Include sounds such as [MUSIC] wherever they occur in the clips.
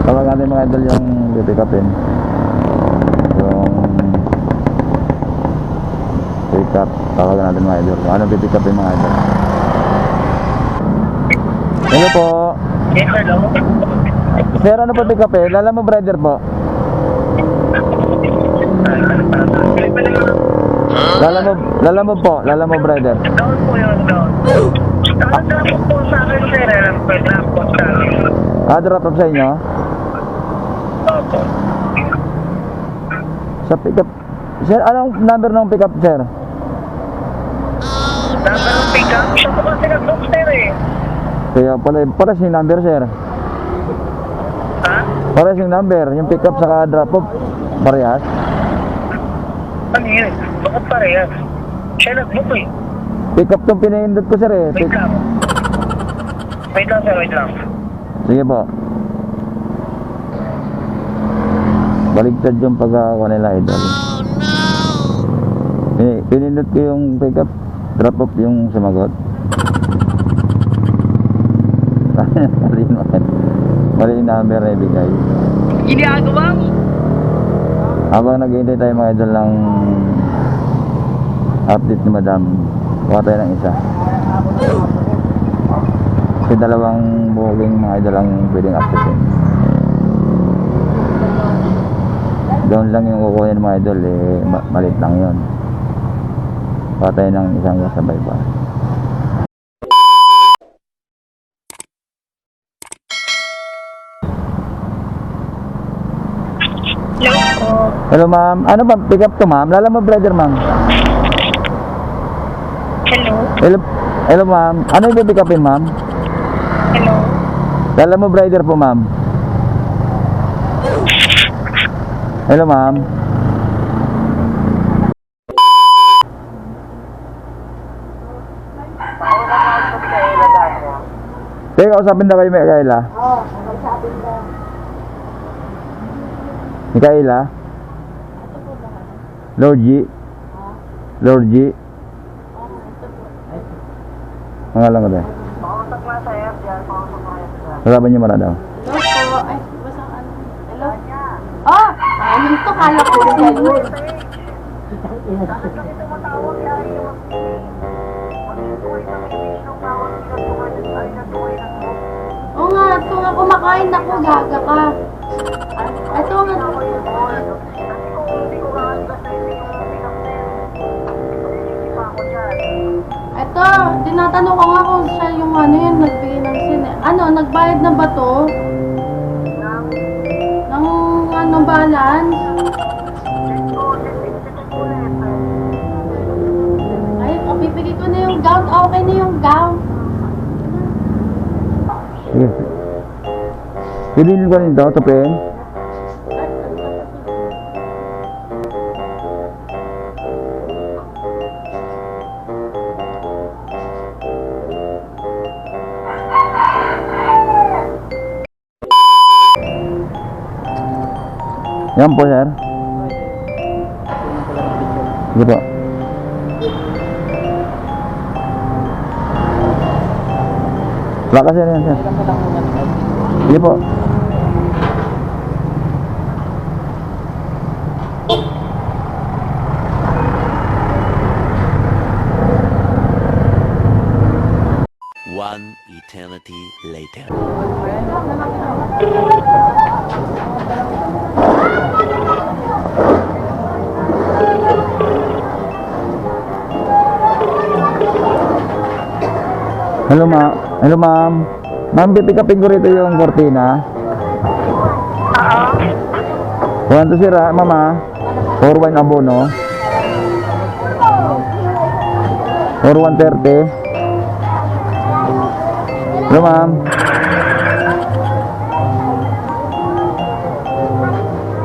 Tawag natin mga idol yung pipick upin. Yung pick up. Tawagan natin mga idol. Ano pipick upin mga idol. Hello po. Hello. Sir, ano po pick up eh? Lala mo brother po. Lala mo, lala mo po. Lala mo brother. Down po yun, down. Off po sa akin, sir. Drop po sa akin. Ah, drop off sa inyo? Sa pick up. Sir, anong number ng pick up sir? Number ng pick-up. Siya po kasi nag-book, sir eh. Kaya pala, para yung number sir. Ha? Para yung number. Yung pick up saka drop off. Parehas. Ano yun? Bakit parehas? Siya nag-book eh. Pick up tong pinahindot ko sir eh. Wait lang. Wait lang, sir. Wait lang. Sige po. Baligtad yung pagkakawa nila idol. Pin- Pinindot ko yung pick up. Drop off yung sumagot. [LAUGHS] Mali naman. Mali yung number na ibigay. Ginagawa mo? Habang naghihintay tayo mga idol ng update ni Madam, kuha tayo ng isa. Kasi dalawang booking mga idol ang pwedeng acceptin. Doon lang yung kukunin mga idol, eh, ma- malit lang yon. Kuha tayo ng isang kasabay pa. Hello ma'am, ano ba pick up to ma'am? Lala mo brother ma'am? Hello. Hello, hello ma'am, ano yung pick upin ma'am? Hello. Lala mo brother po ma'am? Hello ma'am. Teka, usapin na kayo, Mikaela. Oo, usapin na. Mikaela? Lord G? Lord G? Pangalan ko tayo. Pausap nga sa'yo. Diyan, pausap nga sa'yo. Harapan niyo muna daw. Hello po. Ay? Oh! Ano to? Kala ko yan. Oo nga, ito nga kumakain ako, gaga ka. Ito nga. Ito, tinatanong ko nga kung siya yung ano yun, nagbigay ng sin. Ano, nagbayad na ba to? Ng ano balance? Ay, kapipigay ko na yung gown. Okay na yung gown. Sige. Piliin ko rin Yan po, sir. Sige po. Wala ka, sir, yan, sir. Sige po. One eternity later. Hello, ma. Hello, ma'am. Ma'am, pipikapin ko rito yung cortina. Oo. Kuhan to sira, mama. Or one abono. Or 130. Hello, ma'am.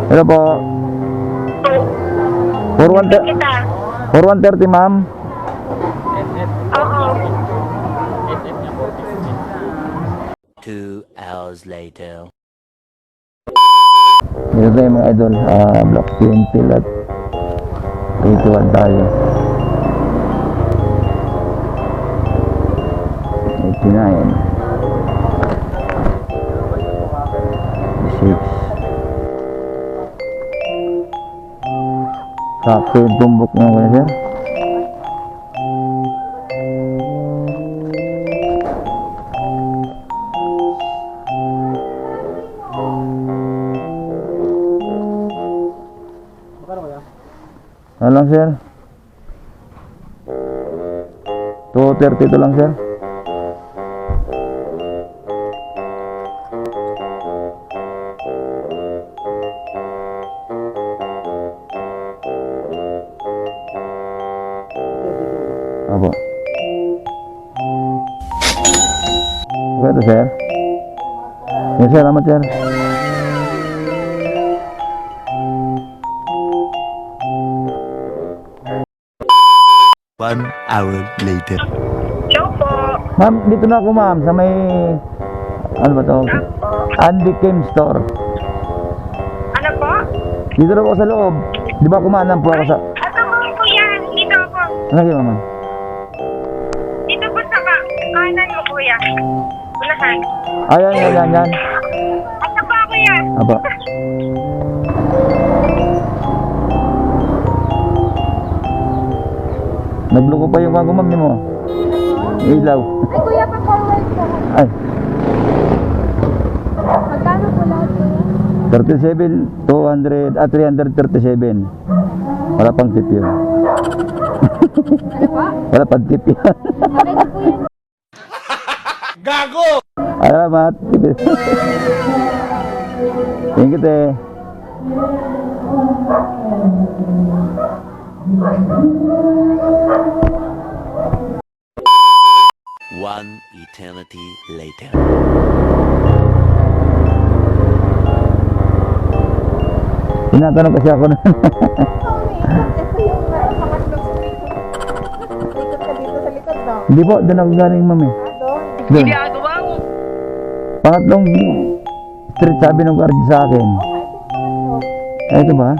Hello po. For 130, Kita. for 130, ma'am. Hours later. Dito tayo mga idol, ah, Block PNP at 81 tayo. 89. Sakto yung tumbok sir. Lang sir? 2.30 to lang sir. Okay to sir. Yes sir, salamat sir. One hour later. Ciao po. Ma'am, dito na ako ma'am sa may ano ba to? Po. Andy Kim Store. Ano po? Dito na ako sa loob. Di ba kumanan po ako sa... Ito po kuya. Dito po. Ano kayo ma'am? Dito po sa ka kanan mo kuya. Unahan. Ayan, yan, yan, yan. Ito po kuya. Apa. Nagloko pa yung wago ma'am ni mo. Ilaw. Ay, kuya, pa-forward ko. Ay, Magkano po lahat kuya? 37, 200, ah, 337. Wala pang tip yun. Ano po? [LAUGHS] Wala pang tip yun. Yan. [LAUGHS] Alamat. Thank you, te. One eternity later. Tinatanong kasi ako na. [LAUGHS] Hindi po, doon ako galing, ma'am eh. Doon. Pangatlong street sabi ng guardia sa akin. Eh, ito ba?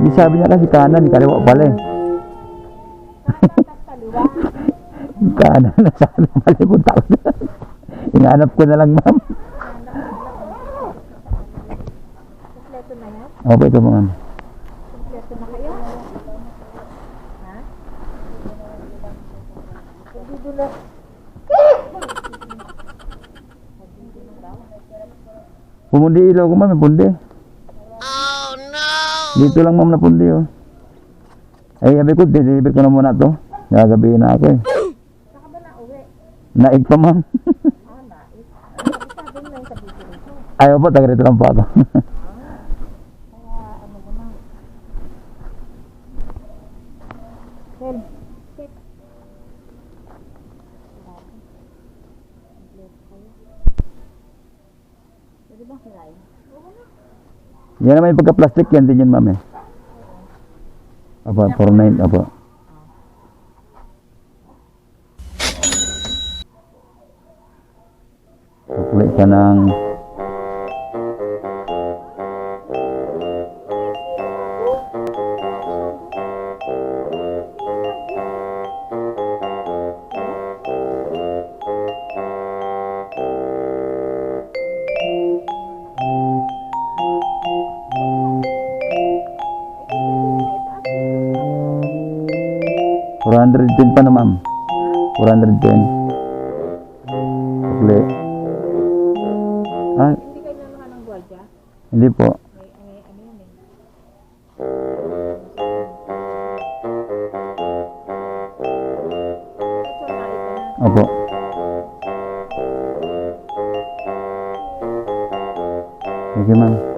Di sabi niya kasi kanan, kaliwa pala eh. [LAUGHS] kanan [LAUGHS] na sabi, mali punta ko na. Inanap ko na lang, ma'am. Opo, ito ma'am. Kompleto na kayo? Ha? Dulo. Pumundi ilaw ko, ma'am. Pundi. Dito lang, ma'am, na pundi, oh. Ay, sabi ko, deliver ko na muna to. Gagabihin na ako, eh. Saka ba na uwi? Naig pa, ma'am. Ah, [LAUGHS] rito. Ayaw po, taga rito lang po ako. Kaya ano mo na. Yan naman yung pagka-plastic yan din yun, ma'am, eh. Apa, 49, apa. Sukli ka ng... Four hundred ten pa na ma'am. 410. Sukli. Ah, Hindi kayo ng gwardiya? hindi po. May, may ano yun eh. Opo. Thank ma'am.